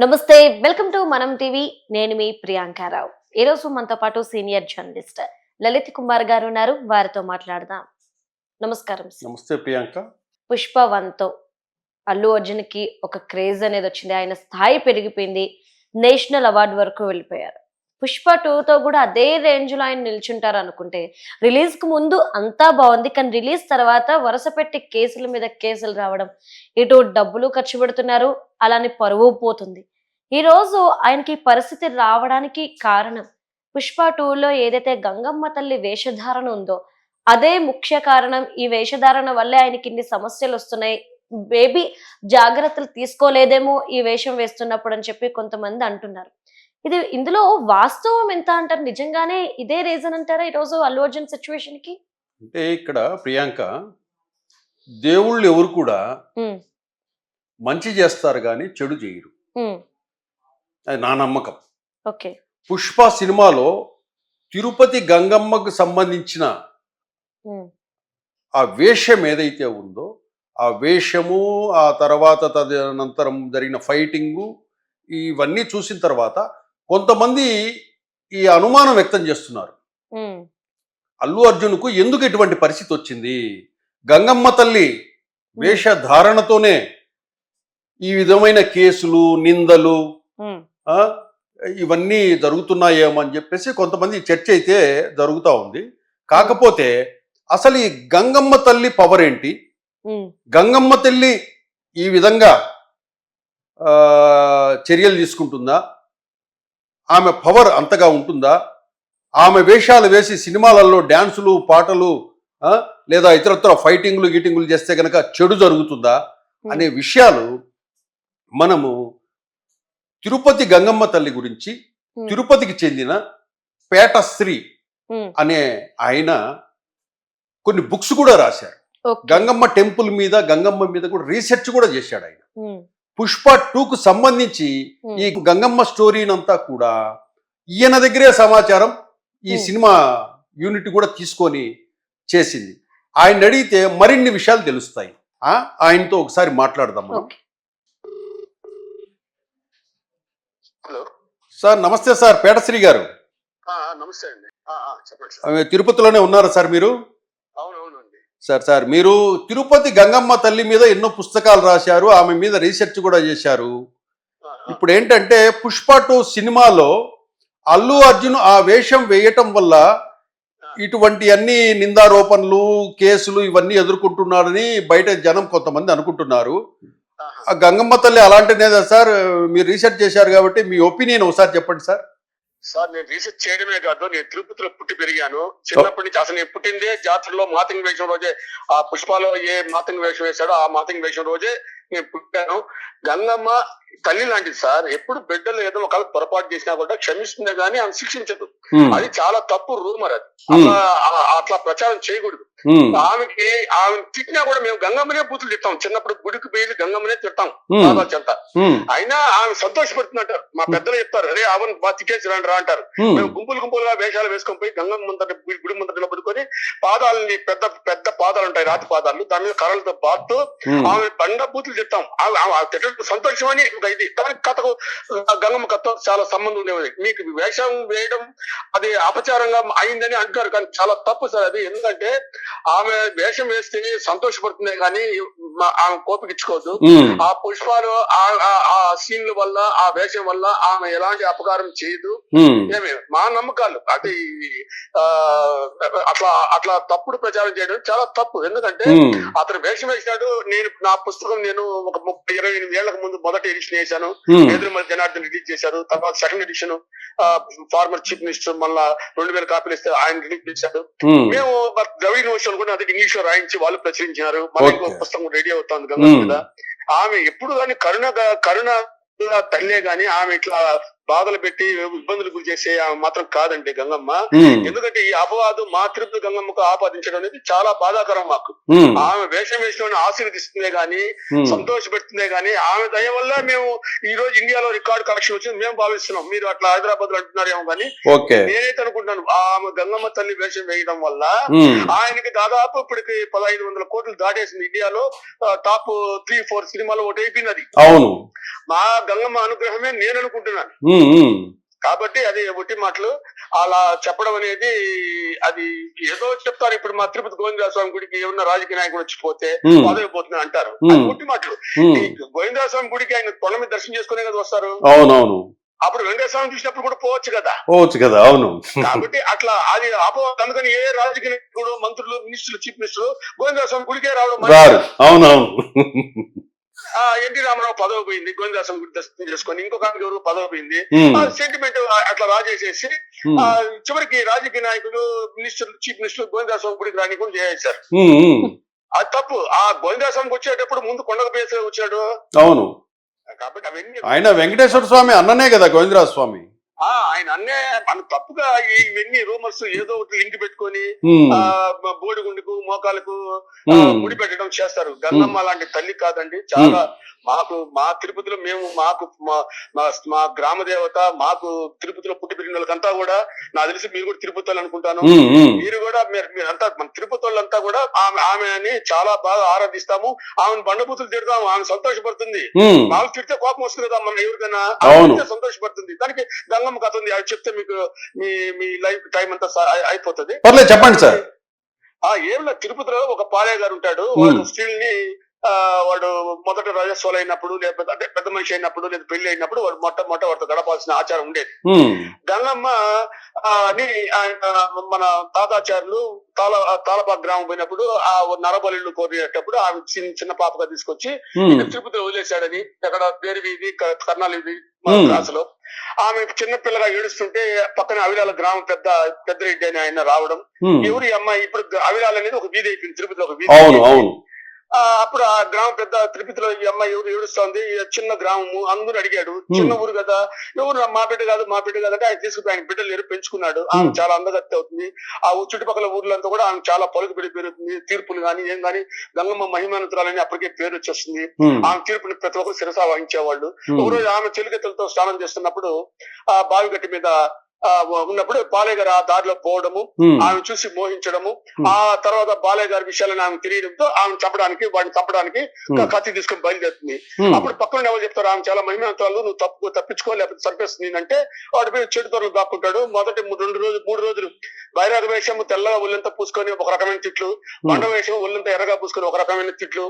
నమస్తే welcome to మనం TV. నేను మీ ప్రియాంకారావు ఈరోజు మనతో పాటు సీనియర్ జర్నలిస్ట్ లలిత్ కుమార్ గారు ఉన్నారు. వారితో మాట్లాడదాం. నమస్కారం. నమస్తే ప్రియాంక. పుష్ప వన్తో అల్లు అర్జున్కి ఒక క్రేజ్ అనేది వచ్చింది. ఆయన స్థాయి పెరిగిపోయింది. నేషనల్ అవార్డు వరకు వెళ్ళిపోయారు. పుష్ప టూతో కూడా అదే రేంజ్లో ఆయన నిల్చుంటారు అనుకుంటే రిలీజ్కు ముందు అంతా బాగుంది. కానీ రిలీజ్ తర్వాత వరుస పెట్టి కేసుల మీద కేసులు రావడం ఇటు డబ్బులు ఖర్చు పెడుతున్నారు అలానే పరువు పోతుంది. ఈ రోజు ఆయనకి పరిస్థితి రావడానికి కారణం పుష్ప టూలో ఏదైతే గంగమ్మ తల్లి వేషధారణ ఉందో అదే ముఖ్య కారణం. ఈ వేషధారణ వల్లే ఆయనకి ఇన్ని సమస్యలు వస్తున్నాయి. బేబీ జాగ్రత్తలు తీసుకోలేదేమో ఈ వేషం వేస్తున్నప్పుడు అని చెప్పి కొంతమంది అంటున్నారు. ఇది ఇందులో వాస్తవం ఎంత అంటారు? నిజంగానే ఇదే రీజన్ అంటారా ఈరోజు అల్లు అర్జున్ సిచ్యువేషన్కి? అంటే ఇక్కడ ప్రియాంక దేవుళ్ళు ఎవరు కూడా మంచి చేస్తారు కానీ చెడు చేయరు. అది నా నమ్మకం. ఓకే. పుష్ప సినిమాలో తిరుపతి గంగమ్మకు సంబంధించిన ఆ వేషం ఏదైతే ఉందో ఆ వేషము ఆ తర్వాత తదనంతరం జరిగిన ఫైటింగు ఇవన్నీ చూసిన తర్వాత కొంతమంది ఈ అనుమానం వ్యక్తం చేస్తున్నారు. అల్లు అర్జున్కు ఎందుకు ఇటువంటి పరిస్థితి వచ్చింది? గంగమ్మ తల్లి వేషధారణతోనే ఈ విధమైన కేసులు నిందలు ఇవన్నీ జరుగుతున్నాయేమో అని చెప్పేసి కొంతమంది చర్చ అయితే జరుగుతూ ఉంది. కాకపోతే అసలు ఈ గంగమ్మ తల్లి పవర్ ఏంటి? గంగమ్మ తల్లి ఈ విధంగా చర్యలు తీసుకుంటుందా? ఆమె పవర్ అంతగా ఉంటుందా? ఆమె వేషాలు వేసి సినిమాలలో డ్యాన్సులు పాటలు లేదా ఇతరత్ర ఫైటింగ్లు గీటింగ్లు చేస్తే కనుక చెడు జరుగుతుందా? అనే విషయాలు మనము తిరుపతి గంగమ్మ తల్లి గురించి తిరుపతికి చెందిన పేటశ్రీ ఉమ్, అనే ఆయన కొన్ని బుక్స్ కూడా రాశారు. గంగమ్మ టెంపుల్ మీద గంగమ్మ మీద కూడా రీసెర్చ్ కూడా చేశాడు ఆయన. పుష్ప టూకు సంబంధించి ఈ గంగమ్మ స్టోరీనంతా కూడా ఈయన దగ్గరే సమాచారం ఈ. సినిమా యూనిట్ కూడా తీసుకొని చేసింది. ఆయన అడిగితే మరిన్ని విషయాలు తెలుస్తాయి. ఆ? ఆయనతో ఒకసారి మాట్లాడదాం మనం. హలో. సార్ నమస్తే సార్ పేటశ్రీ గారు. నమస్తే అండి. ఆ, ఆ, చెప్పండి సార్. ఆ, తిరుపతిలోనే ఉన్నారా సార్ మీరు? సార్ సార్ మీరు తిరుపతి గంగమ్మ తల్లి మీద ఎన్నో పుస్తకాలు రాశారు ఆమె మీద రీసెర్చ్ కూడా చేశారు. ఇప్పుడు ఏంటంటే పుష్ప టూ సినిమాలో అల్లు అర్జున్ ఆ వేషం వేయటం వల్ల ఇటువంటి అన్ని నిందారోపణలు కేసులు ఇవన్నీ ఎదుర్కొంటున్నారని బయట జనం కొంతమంది అనుకుంటున్నారు. ఆ గంగమ్మ తల్లి అలాంటినేదా సార్? మీరు రీసెర్చ్ చేశారు కాబట్టి మీ ఒపీనియన్ ఒకసారి చెప్పండి సార్. సార్ నేను రీసెర్చ్ చేయడమే కాదు నేను తిరుపతిలో పుట్టి పెరిగాను. చిన్నప్పటి నుంచి అసలు నేను పుట్టిందే జాతరలో మాతంగి వేషం రోజే. ఆ పుష్పాలో ఏ మాతంగి వేషం వేశాడో ఆ మాతంగి వేషం రోజే నేను పుట్టాను. గంగమ్మ తల్లి లాంటిది సార్. ఎప్పుడు బిడ్డలు ఏదో ఒకవేళ పొరపాటు చేసినా కూడా క్షమిస్తుందే కానీ ఆమె శిక్షించదు. అది చాలా తప్పు రూమర్ అది. అట్లా ప్రచారం చేయకూడదు. ఆమెకి ఆమె తిట్టినా కూడా మేము గంగమ్మనే బూతులు తిట్టాం. చిన్నప్పుడు గుడికి పోయి గంగమ్మనే తిట్టాం బాబా చెంత అయినా ఆమె సంతోషపడుతుందంటారు. మా పెద్దలు చెప్తారు అరే అవన్ బా తిట్టేసి రండి రా అంటారు మేము గుంపులు గుంపులుగా వేషాలు వేసుకొని పోయి గంగమ్మ ముందట గుడి ముందట నిలబడుకొని పాదాలని పెద్ద పెద్ద పాదాలు ఉంటాయి రాతి పాదాలు. దాని మీద కర్రలతో బాత్తు ఆమె బండ బూతులు తిట్టాం. ఆమె- ఆమె తిట్టడం సంతోషం ఒక ఇది. దానికి కథకు గంగమ్మ కథతో చాలా సంబంధం ఉండేది. మీకు వేషం వేయడం అది అపచారంగా అయిందని అంటారు కానీ చాలా తప్పు సార్ అది. ఎందుకంటే ఆమె వేషం వేస్తే సంతోషపడుతుంది కానీ ఆమె కోపికిచ్చుకోవద్దు ఉమ్, ఆ పుష్పాలు ఆ- సీన్ల వల్ల ఆ వేషం వల్ల ఆమె ఎలాంటి అపకారం చేయదు. ఏమి మా నమ్మకాలు. ఆ, అట్లా అట్లా తప్పుడు ప్రచారం చేయడం చాలా తప్పు. ఎందుకంటే అతను వేషం వేసినాడు నేను నా పుస్తకం నేను ఒక ముప్పై ఇరవై ఎనిమిది ఏళ్ళకు ముందు మొదటి ఎడిషన్ వేశాను. ఎదురుమల జనార్దన్ రిలీజ్ చేశారు. తర్వాత second edition former chief minister మళ్ళా రెండు వేల కాపీలు ఇస్తే ఆయన రిలీజ్ చేశారు ఉమ్, మేము ద్రవిడ యూనివర్సిటీ కూడా అది ఇంగ్లీష్లో రాయించి వాళ్ళు ప్రచురించినారు. మళ్ళీ. పుస్తకం రెడీ అవుతుంది గంగ Hmm. ఆమె ఎప్పుడు కానీ కరుణ కరుణ తల్లే గాని ఆమె ఇట్లా బాధలు పెట్టి ఇబ్బందులు గురి చేసే ఆమె మాత్రం కాదండి గంగమ్మ. ఎందుకంటే ఈ అపవాదు మా తిరుపతి గంగమ్మకు ఆపాదించడం అనేది చాలా బాధాకరం మాకు. ఆమె వేషం వేసిన ఆశీర్వదిస్తుందే గాని. సంతోషపెడుతుందే గాని ఆమె దయ వల్ల మేము ఈ రోజు ఇండియాలో రికార్డ్ కలెక్షన్ వచ్చింది మేము భావిస్తున్నాం. మీరు అట్లా హైదరాబాద్లో అంటున్నారేమో కానీ నేనైతే అనుకుంటున్నాను ఆమె గంగమ్మ తల్లి వేషం వేయడం వల్ల ఆయనకి దాదాపు ఇప్పటికి పదహైదు వందల కోట్లు దాటేసింది. ఇండియాలో టాప్ త్రీ ఫోర్ సినిమాలో ఒకటి అయిపోయింది అది అవును. మా గంగమ్మ అనుగ్రహమే నేను అనుకుంటున్నాను. కాబట్టి అది ఒట్టి మాటలు. అలా చెప్పడం అనేది అది ఏదో చెప్తారు. ఇప్పుడు మా తిరుపతి గోవిందరాజ స్వామి గుడికి ఏమన్నా రాజకీయ నాయకుడు వచ్చిపోతే పోతుంది అంటారు. ఒట్టి మాటలు. గోవిందరాజ స్వామి గుడికి ఆయన కొండ మీద దర్శనం చేసుకునే కదా వస్తారు? అవునవును. అప్పుడు వెంకటేశ్వర చూసినప్పుడు కూడా పోవచ్చు కదా? పోవచ్చు కదా అవును. కాబట్టి అట్లా అది అపవాదం అందుకని ఏ రాజకీయ నాయకుడు మంత్రులు మినిస్టర్లు చీఫ్ మినిస్టర్ గోవిందరాజ స్వామి గుడికే రావడం. అవునవును. ఆ ఎన్టీ రామారావు పదవి పోయింది గుడి దర్శనం చేసుకొని ఇంకొక ఎవరు పదవి పోయింది. సెంటిమెంట్ అట్లా రాజేసేసి ఆ, చివరికి రాజకీయ నాయకులు minister chief minister Govindaraja Swamy గుడికి రాని కూడా చేశారు అది తప్పు ఆ స్వామికి వచ్చేటప్పుడు ముందు కొండకు పేసే వచ్చాడు. అవును. కాబట్టి అవన్నీ ఆయన వెంకటేశ్వర స్వామి అన్ననే కదా గోవిందరాజ స్వామి. ఆ, ఆయన అన్నే మన తప్పుగా ఇవన్నీ రూమర్స్ ఏదో ఒకటి లింక్ పెట్టుకొని ఆ బోడిగుండుకు మోకాలకు ముడి పెట్టడం చేస్తారు. గంగమ్మ లాంటి తల్లి కాదండి. చాలా మాకు మా తిరుపతిలో మేము మాకు మా- గ్రామ దేవత మాకు తిరుపతిలో పుట్టి పెరిగిన వాళ్ళకంతా కూడా నాకు తెలిసి మీరు కూడా తిరుపతి వాళ్ళు అనుకుంటాను. మీరు కూడా మీరు మీరంతా మన తిరుపతి వాళ్ళంతా కూడా ఆమె ఆమెని చాలా బాగా ఆరాధిస్తాము. ఆమెను బండబూతులు తిడతాము. ఆమె సంతోషపడుతుంది. మాకు తిడితే కోపం వస్తుంది కదా మన ఎవరికైనా. ఆమె సంతోషపడుతుంది. దానికి గంగమ్మ కథ ఉంది. అది చెప్తే మీకు మీ మీ లైఫ్ టైం అంతా అయిపోతుంది. చెప్పండి సార్. ఆ ఏం లేదు తిరుపతిలో ఒక పాలయ్య గారు ఉంటాడు. వాడు స్త్రీల్ని వాడు మొదట రాజస్వాలు అయినప్పుడు లేకపోతే అంటే పెద్ద మనిషి అయినప్పుడు లేదా పెళ్ళి అయినప్పుడు వాడు మొట్ట మొట్ట వాడితో గడపాల్సిన ఆచారం ఉండేది. గంగమ్మ ఆ, అని ఆయన మన తాతాచార్యులు తాళ తాళపాక గ్రామం పోయినప్పుడు ఆ నరబలిళ్ళు కోరినప్పుడు ఆమె చిన్న చిన్న పాపగా తీసుకొచ్చి తిరుపతిలో వదిలేశాడని అక్కడ పేరు వీధి క- కర్నాలు వీధి. క్లాసులో ఆమె చిన్న పిల్లగా ఏడుస్తుంటే పక్కన అవిలాల గ్రామం పెద్ద పెద్దరెడ్డి అని ఆయన రావడం. ఎవరు అమ్మాయి ఇప్పుడు అవిలాల అనేది ఒక వీధి అయిపోయింది తిరుపతిలో ఒక వీధి అప్పుడు ఆ గ్రామం పెద్ద తిరుపతిలో ఈ అమ్మాయి ఎవరు ఏడుస్తోంది? చిన్న గ్రామము అందరూ అడిగాడు. చిన్న ఊరు కదా. ఎవరు మా బిడ్డ కాదు మా బిడ్డ కాదు అంటే ఆయన తీసుకుని ఆయన బిడ్డలు ఎరు పెంచుకున్నాడు. ఆమె. చాలా అందగత్తి అవుతుంది. ఆ చుట్టుపక్కల ఊర్లంతా కూడా ఆమె చాలా పలుకుబడి పెరుగుతుంది. తీర్పులు గాని ఏం గాని గంగమ్మ మహిమానంతరాలని అప్పటికే పేరు వచ్చేస్తుంది. ఆమె తీర్పుని ప్రతి ఒక్కరు శిరసా వహించేవాళ్ళు ఒకరోజు ఆమె చెలికత్తలతో స్నానం చేస్తున్నప్పుడు ఆ బావి గట్టి మీద ఉన్నప్పుడు బాలయ్య గారు ఆ దారిలో పోవడము ఆమె చూసి మోహించడము. ఆ తర్వాత బాలయ్య గారి విషయాలను ఆమె తెలియడంతో ఆమె చంపడానికి వాడిని చంపడానికి. కత్తి తీసుకుని బయలుదేరుతుంది. అప్పుడు పక్కన ఎవరు చెప్తారు? ఆమె చాలా మహిమంతాలు నువ్వు తప్పు తప్పించుకో లేకపోతే చంపేస్తుంది అంటే వాడి మీద చెడు తొరలు దాక్కుంటాడు. మొదటి రెండు రోజులు మూడు రోజులు బైరాగ వేషము తెల్లగా ఒళ్ళంతా పూసుకొని ఒక రకమైన తిట్లు బండ వేషం ఒళ్ళంతా ఎర్రగా పూసుకొని ఒక రకమైన తిట్లు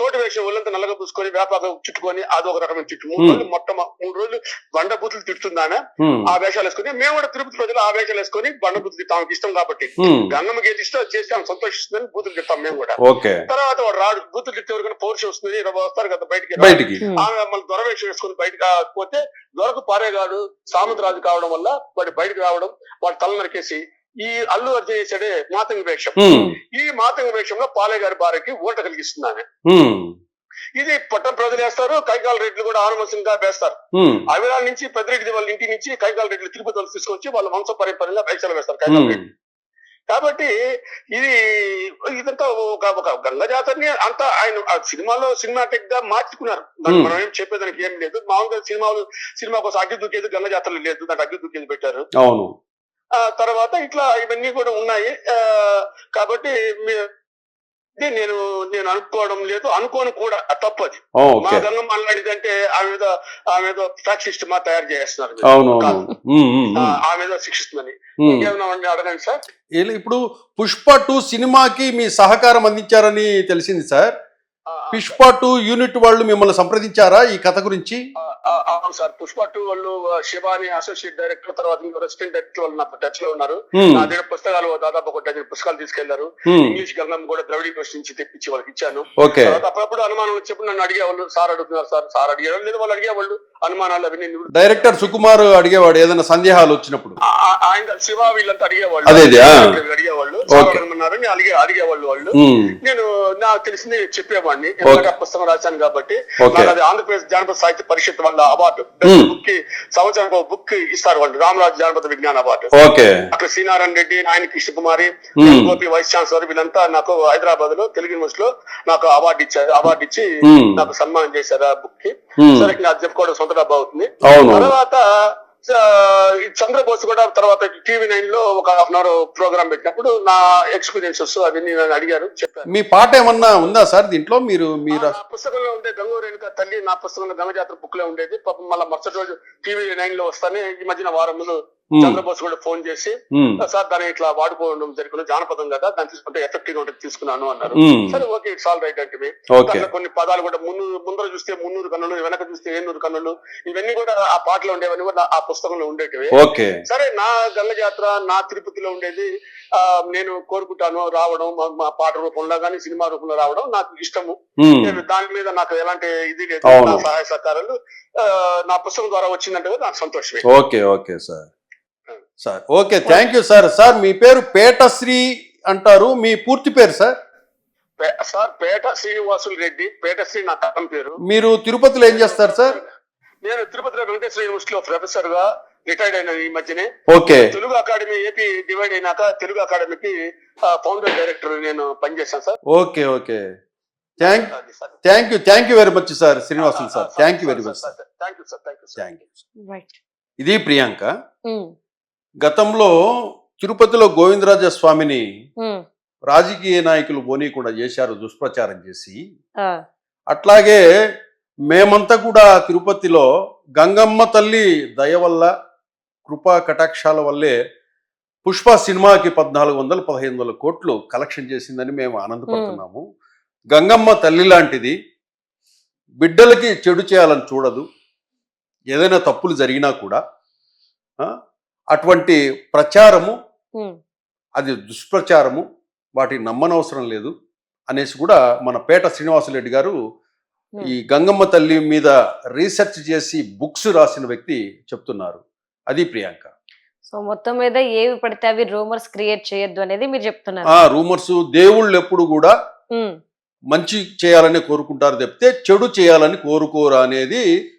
తోటి వేషం ఒళ్ళంతా నల్లగా పూసుకొని వేపాగా చుట్టుకొని అదొక రకమైన తిట్లు. మూడు. రోజులు మొట్ట మూడు రోజులు బండ బూతులు తిడుతుంది ఆమె. ఉమ్, ఆ వేషాలు వేసుకొని మేము కూడా తిరుపతి ప్రజలు ఆ వేషాలు వేసుకొని బండ తిట్టాం ఆమెకి ఇష్టం కాబట్టి ఉమ్, గంగమ్మకి ఏది ఇష్టం అది చేస్తే ఆమె సంతోషిస్తుందని బూతులు తిట్టాం మేము కూడా. ఓకే. తర్వాత వాడు రాడు. బూతులు తిట్టే వరకు పౌరుషం వస్తుంది ఇరవై వస్తారు కదా బయటికి. బయటికి. ఆమె మళ్ళీ దొరవేషం వేసుకొని బయటకు పోతే దొరకు పారేగాడు సామంతరాజు కావడం వల్ల వాడు బయటకు రావడం వాడు తల నరికేసి ఈ అల్లు అర్జున్ చేసాడే మాతంగి వేషం. ఈ మాతంగి వేషంలో పాలే గారి భార్యకి ఆమె. ఉమ్, ఇది పట్టణ ప్రజలు వేస్తారు కైకాల రెడ్లు కూడా ఆనుమసంగా వేస్తారు. అవిరాల నుంచి పెద్దరెడ్డి వాళ్ళ ఇంటి నుంచి కైకాల రెడ్లు తిరుపతి వాళ్ళు తీసుకొచ్చి వాళ్ళ వంశ పరిపాలనగా వేషాలు వేస్తారు కైకాల రెడ్డి కాబట్టి ఇది ఇదంతా ఒక ఒక గంగ జాతరని అంతా ఆయన సినిమాలో సినిమాటిక్గా మార్చుకున్నారు. మనం ఏం చెప్పేదానికి ఏం లేదు. మామూలుగా సినిమాలు సినిమా కోసం అగ్గి దూకేది గంగ జాతరలు లేదు. దాంట్లో అగ్గి దూకేది పెట్టారు. అవును. తర్వాత ఇట్లా ఇవన్నీ కూడా ఉన్నాయి. కాబట్టి నేను నేను అనుకోవడం లేదు. అనుకోను కూడా తప్పది. మా అల్లాడిది అంటే ఆమె మీద ఆమె మీద ఫ్యాక్సిస్ట్ మా తయారు చేస్తున్నారు ఆమె మీద శిక్షిస్తుందని. ఇంకేమన్నా అడగండి సార్? ఏలే, ఇప్పుడు పుష్ప టూ సినిమాకి మీ సహకారం అందించారని తెలిసింది సార్. పుష్ప టూ యూనిట్ వాళ్ళు మిమ్మల్ని సంప్రదించారా ఈ కథ గురించి? అవును సార్. పుష్ప టూ వాళ్ళు శివాని అసోసియేట్ డైరెక్టర్ తర్వాత ఇంకో రెసిడెంట్ డైరెక్టర్ వాళ్ళు నాకు టచ్లో ఉన్నారు. నా దగ్గర పుస్తకాలు దాదాపు ఒక డజన్ పుస్తకాలు తీసుకెళ్ళారు. ఇంగ్లీష్ గంగమ్మ కూడా ద్రవిడ యూనివర్సిటీ నుంచి తెప్పించి వాళ్ళకి ఇచ్చాను. తర్వాత అప్పుడప్పుడు అనుమానం వచ్చేప్పుడు నన్ను అడిగేవాళ్ళు సార్ అడుగుతున్నారు సార్ సార్ అడిగేవాళ్ళు లేదా వాళ్ళు అడిగేవాళ్ళు. అనుమానాలు అవన్నీ డైరెక్టర్ సుకుమార్ అడిగేవాడు ఏదైనా సందేహాలు వచ్చినప్పుడు? ఆయన శివ వీళ్ళంతా అడిగేవాళ్ళు. అడిగేవాళ్ళు. Sir okay. అడగమన్నారు నేను అడిగే అడిగేవాళ్ళు వాళ్ళు. నేను నాకు తెలిసింది చెప్పేవాడిని. ఆ పుస్తకం రాశాను కాబట్టి నాకు అది ఆంధ్రప్రదేశ్ జానపద సాహిత్య పరిషత్ వాళ్ళ అవార్డు Hmm. బుక్కి సంవత్సరం బుక్ ఇస్తారు వాళ్ళు రామరాజు జానపద విజ్ఞాన అవార్డు ఓకే అక్కడ శ్రీనారాయణ రెడ్డి ఆయన Krishnakumari Hmm. Gopi vice chancellor వీళ్ళంతా నాకు హైదరాబాద్లో తెలుగు యూనివర్సిటీ లో నాకు అవార్డు ఇచ్చారు అవార్డు ఇచ్చి Hmm. నాకు సన్మానం చేశారు ఆ బుక్కి. సరే అది చెప్పుకోవడం సొంత డబ్బా అవుతుంది తర్వాత చంద్రబోస్ కూడా తర్వాత టీవీ నైన్లో ఒక హాఫ్ అన్ అవర్ ప్రోగ్రామ్ పెట్టినప్పుడు నా ఎక్స్పీరియన్సెస్ అవన్నీ నన్ను అడిగారు చెప్పాను మీ పాట ఏమన్నా ఉందా సార్ దీంట్లో? మీరు మీరు పుస్తకంలో ఉండే గంగూ రేణుక తల్లి నా పుస్తకంలో గంగ జాతర బుక్లో ఉండేది. పాపం మళ్ళీ మరుసటి రోజు టీవీ నైన్లో వస్తానే ఈ మధ్యన వారం చంద్రబోస్ కూడా ఫోన్ చేసి సార్ దాన్ని ఇట్లా వాడుకోవడం జరిగిన జానపదం కదా దాన్ని తీసుకుంటే ఎఫెక్టివ్గా ఉంటుంది తీసుకున్నాను అన్నారు. సరే ఓకే ఇట్స్ ఆల్ రైట్ అంటే దాంట్లో కొన్ని పదాలు కూడా మున్ను ముందర చూస్తే మున్నూరు కన్నులు వెనక చూస్తే ఏనూరు కన్నులు ఇవన్నీ కూడా ఆ పాటలో ఉండేవన్నీ కూడా ఆ పుస్తకంలో ఉండేటివి. సరే నా గంగ జాతర నా తిరుపతిలో ఉండేది ఆ నేను కోరుకుంటాను రావడం మా- పాట రూపంలో కానీ సినిమా రూపంలో రావడం నాకు ఇష్టము. దాని మీద నాకు ఎలాంటి ఇది లేదు. సహాయ సహకారాలు నా పుస్తకం ద్వారా వచ్చిందంటే నాకు సంతోషమే. Okay okay sir. Sir. Okay thank you sir sir మీ పేరు పేటశ్రీ అంటారు. మీ పూర్తి పేరు సార్? సార్ పేట శ్రీనివాసులు రెడ్డి. పేట శ్రీ నా కథం పేరు. మీరు తిరుపతిలో ఏం చేస్తారు సార్? నేను తిరుపతిలో వెంకటేశ్వర యూనివర్సిటీలో ప్రొఫెసర్గా రిటైర్డ్ అయిన ఈ మధ్యనే. Okay. Telugu academy AP divide అయినాక తెలుగు అకాడమీకి ఫౌండర్ డైరెక్టర్ నేను పనిచేశాను sir. Okay okay. Thank. Thank you thank you very much sir Srinivasulu sir. Thank you very much sir thank you sir. Thank you sir thank you right ఇది ప్రియాంక. గతంలో తిరుపతిలో గోవిందరాజ స్వామిని రాజకీయ నాయకులు పోనీకుండా చేశారు దుష్ప్రచారం చేసి. అట్లాగే మేమంతా కూడా తిరుపతిలో గంగమ్మ తల్లి దయ వల్ల కృపా కటాక్షాల వల్లే పుష్ప సినిమాకి పద్నాలుగు వందల పదహైదు వందల కోట్లు కలెక్షన్ చేసిందని మేము ఆనందపడుతున్నాము. గంగమ్మ తల్లి లాంటిది బిడ్డలకి చెడు చేయాలని చూడదు. ఏదైనా తప్పులు జరిగినా కూడా అటువంటి ప్రచారము అది దుష్ప్రచారము వాటిని నమ్మనవసరం లేదు అనేసి కూడా మన పేట శ్రీనివాసరెడ్డి గారు ఈ గంగమ్మ తల్లి మీద రీసెర్చ్ చేసి బుక్స్ రాసిన వ్యక్తి చెప్తున్నారు. అది ప్రియాంక. సో మొత్తం మీద ఏవి పడితే అవి రూమర్స్ క్రియేట్ చేయొద్దు అనేది మీరు చెప్తున్నారు. ఆ రూమర్స్ దేవుళ్ళు ఎప్పుడు కూడా మంచి చేయాలని కోరుకుంటారు తప్పితే చెడు చేయాలని కోరుకోరు అనేది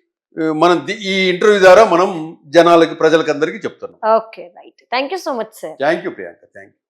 మనం ఈ ఇంటర్వ్యూ ద్వారా మనం జనాలకి ప్రజలకి అందరికీ చెప్తున్నాం. Okay right. Thank you so much sir. Thank you Priyanka. Thank you